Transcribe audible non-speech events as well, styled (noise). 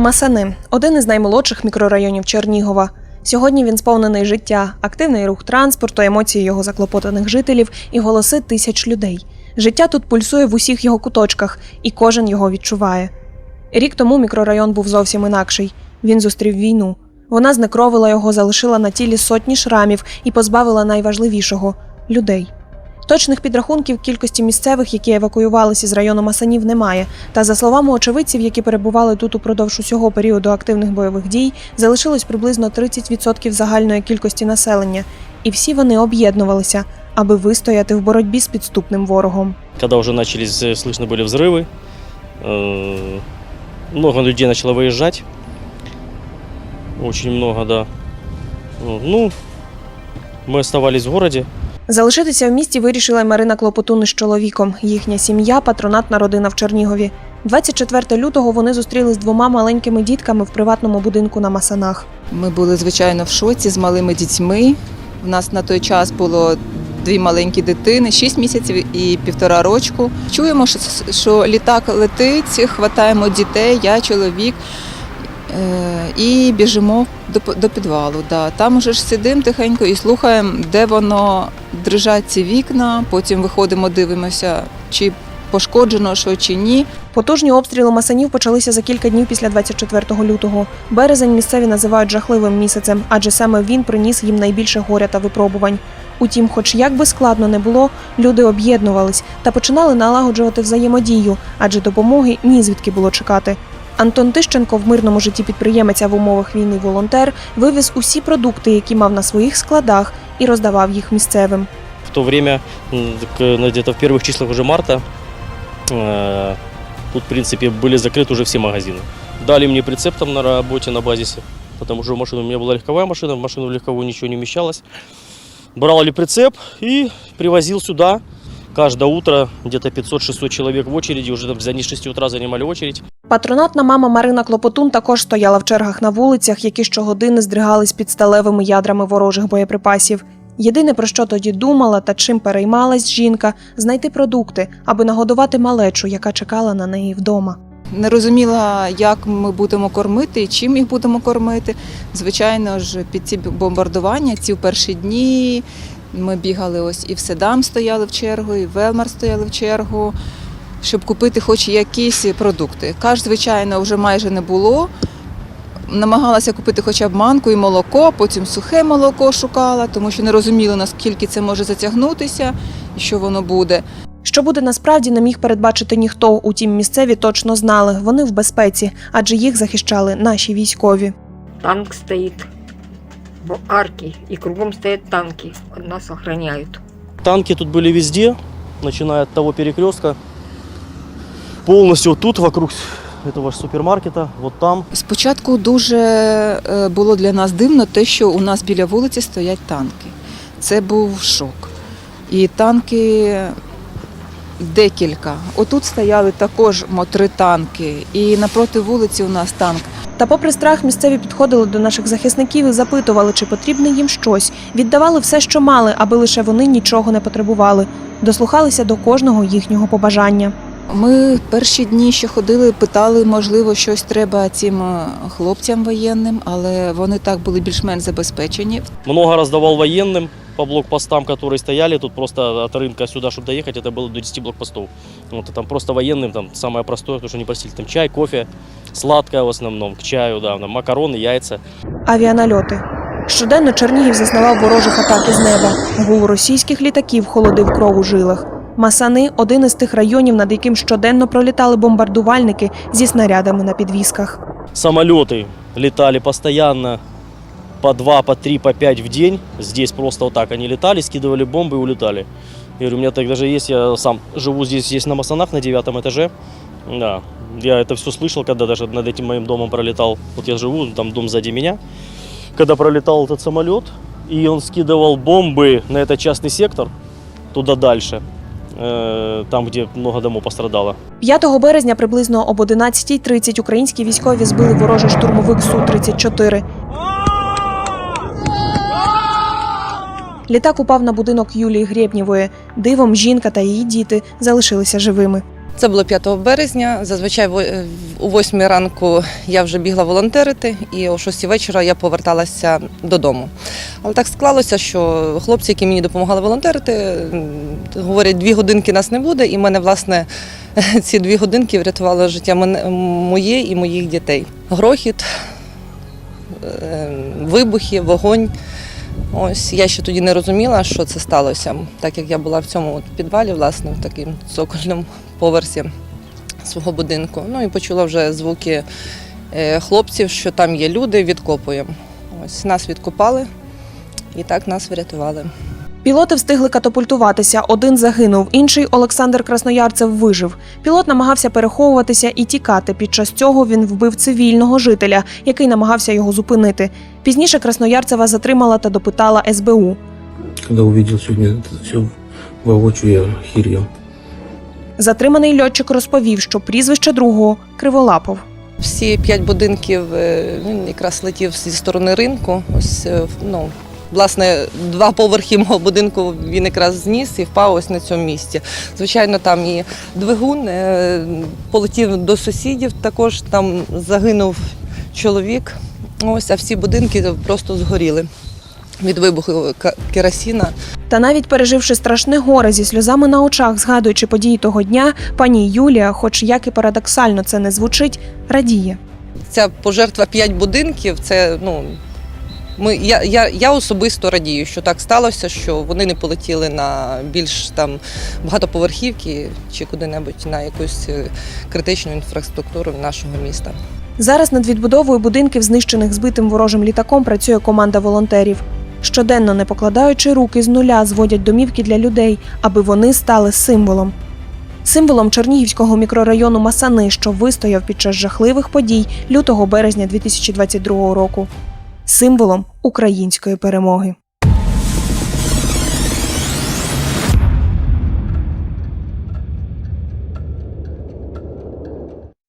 Масани один із наймолодших мікрорайонів Чернігова. Сьогодні він сповнений життя, активний рух транспорту, емоції його заклопотаних жителів і голоси тисяч людей. Життя тут пульсує в усіх його куточках, і кожен його відчуває. Рік тому мікрорайон був зовсім інакший. Він зустрів війну. Вона знекровила його, залишила на тілі сотні шрамів і позбавила найважливішого людей. Точних підрахунків кількості місцевих, які евакуювалися з району Масанів, немає. Та за словами очевидців, які перебували тут упродовж усього періоду активних бойових дій, залишилось приблизно 30% загальної кількості населення, і всі вони об'єднувалися, аби вистояти в боротьбі з підступним ворогом. Когда уже начались, э, слышны были взрывы, э, много людей начало выезжать. Очень много, да. Вот, Ну, мы оставались в городе. Залишитися в місті вирішила й Марина Клопотун із чоловіком. Їхня сім'я патронатна родина в Чернігові. 24 лютого вони зустрілись з двома маленькими дітками в приватному будинку на Масанах. Ми були звичайно в шоці з малими дітьми. У нас на той час було дві маленькі дитини, 6 місяців і півтора рочку. Чуємо, що, літак летить, хватаємо дітей, я чоловік. Е, І біжимо до, підвалу. Да. Там уже ж сидимо тихенько і слухаємо, де воно дрижать ці вікна. Потім виходимо, дивимося, чи пошкоджено що чи ні. Потужні обстріли масанів почалися за кілька днів після 24 лютого. Березень місцеві називають жахливим місяцем, адже саме він приніс їм найбільше горя та випробувань. Утім, хоч як би складно не було, люди об'єднувались та починали налагоджувати взаємодію, адже допомоги ні звідки було чекати. Антон Тищенко, в мирному житті підприємець, а в умовах війни волонтер, вивіз усі продукти, які мав на своїх складах, і роздавав їх місцевим. В то время, м, к- ну, где-то в первых числах уже марта, э, тут, в принципе, были закрыты уже все магазины. Дали мне прицеп там на работе, на базисе, потому что в машину у меня была легковая машина, в машину легковую ничего не вмещалось. Брал ли прицеп и привозил сюда. Каждое утро где-то 500-600 человек в очереди, уже там они с 6 утра занимали очередь. Патронатна мама Марина Клопотун також стояла в чергах на вулицях, які щогодини здригались під сталевими ядрами ворожих боєприпасів. Єдине про що тоді думала та чим переймалась жінка знайти продукти, аби нагодувати малечу, яка чекала на неї вдома. Не розуміла, як ми будемо кормити і чим їх будемо кормити. Звичайно ж, під ці бомбардування, ці в перші дні ми бігали ось і в Седам стояли в чергу, і в Велмар стояли в чергу, щоб купити хоч якісь продукти. Каш, звичайно, вже майже не було. Намагалася купити хоча б манку і молоко, потім сухе молоко шукала, тому що не розуміла, наскільки це може затягнутися і що воно буде. Що буде насправді, не міг передбачити ніхто. Утім, місцеві точно знали, вони в безпеці, адже їх захищали наші військові. Танк стоит в арке, и кругом стоят танки. Нас охраняют. Танки тут были везде, начиная от того перекрестка. Полностью вот тут, вокруг этого ж супермаркета, вот там. Спочатку дуже е, було для нас дивно те, що у нас біля вулиці стоять танки. Це був шок. І танки декілька. Отут стояли також мо, три танки, і напроти вулиці у нас танк. Та, попри страх, місцеві підходили до наших захисників і запитували, чи потрібне їм щось. Віддавали все, що мали, аби лише вони нічого не потребували. Дослухалися до кожного їхнього побажання. Ми перші дні, що ходили, питали, можливо, щось треба цим е, хлопцям воєнним, але вони так були більш-менш забезпечені. Много раздавал военным по блокпостам, которые стояли. Тут просто от рынка сюда, чтобы доехать, это было до 10 блокпостов. Вот, и там просто военным, там самое простое, потому что они просили там чай, кофе, сладкое в основном, к чаю, да, там, макароны, яйца. Авіанальоти. Щоденно Чернігів зазнавав ворожих атак із неба. Гул російських літаків холодив кров у жилах. Масани один із тих районів, над яким щоденно пролітали бомбардувальники зі снарядами на підвісках. Самолеты летали постоянно по 2, по 3, по 5 в день. Здесь просто вот так они летали, скидывали бомбы и улетали. Я говорю, у меня так даже есть, я сам живу здесь, здесь на Масанах на девятом этаже. Да, я это все слышал, когда даже над этим моим домом пролетал. Вот я живу, там дом сзади меня. Когда пролетал этот самолет, и он скидывал бомбы на этот частный сектор, туда дальше, э, там, де багато домов пострадало. 5 березня приблизно об 11.30 українські військові збили ворожий штурмовик Су-34. Літак упав на будинок Юлії Грєбнєвої. Дивом жінка та її діти залишилися живими. Це було 5 березня. Зазвичай е, о 8 ранку я вже бігла волонтерити, і о 6 вечора я поверталася додому. Але так склалося, що хлопці, які мені допомагали волонтерити, говорять, дві годинки нас не буде, і мене, власне, (laughs) ці дві годинки врятували життя моє і моїх дітей. Грохіт, е, вибухи, вогонь. Ось я ще тоді не розуміла, що це сталося, так як я була в цьому от підвалі, власне, в такому цокольному поверсі свого будинку. Ну і почула вже звуки е, хлопців, що там є люди, відкопуємо. Ось нас відкопали і так нас врятували. Пілоти встигли катапультуватися. Один загинув, інший Олександр Красноярцев вижив. Пілот намагався переховуватися і тікати. Під час цього він вбив цивільного жителя, який намагався його зупинити. Пізніше Красноярцева затримала та допитала СБУ. Увидел сегодня это все воочию, я охерел. Затриманий льотчик розповів, що прізвище другого Криволапов. Всі п'ять будинків е, він якраз летів зі сторони ринку. Ось е, ну. Власне, два поверхи мого будинку він якраз зніс і впав ось на цьому місці. Звичайно, там і двигун е, полетів до сусідів, також там загинув чоловік. Ось, а всі будинки просто згоріли від вибуху керосіна. Та навіть переживши страшне горе зі сльозами на очах, згадуючи події того дня, пані Юлія, хоч як і парадоксально це не звучить, радіє. Ця пожертва п'ять будинків. Це ну ми я, я, я особисто радію, що так сталося, що вони не полетіли на більш там багатоповерхівки чи куди-небудь на якусь е, критичну інфраструктуру нашого міста. Зараз над відбудовою будинків, знищених збитим ворожим літаком, працює команда волонтерів. Щоденно, не покладаючи руки з нуля, зводять домівки для людей, аби вони стали символом. Символом Чернігівського мікрорайону Масани, що вистояв під час жахливих подій лютого березня 2022 року. Символом української перемоги.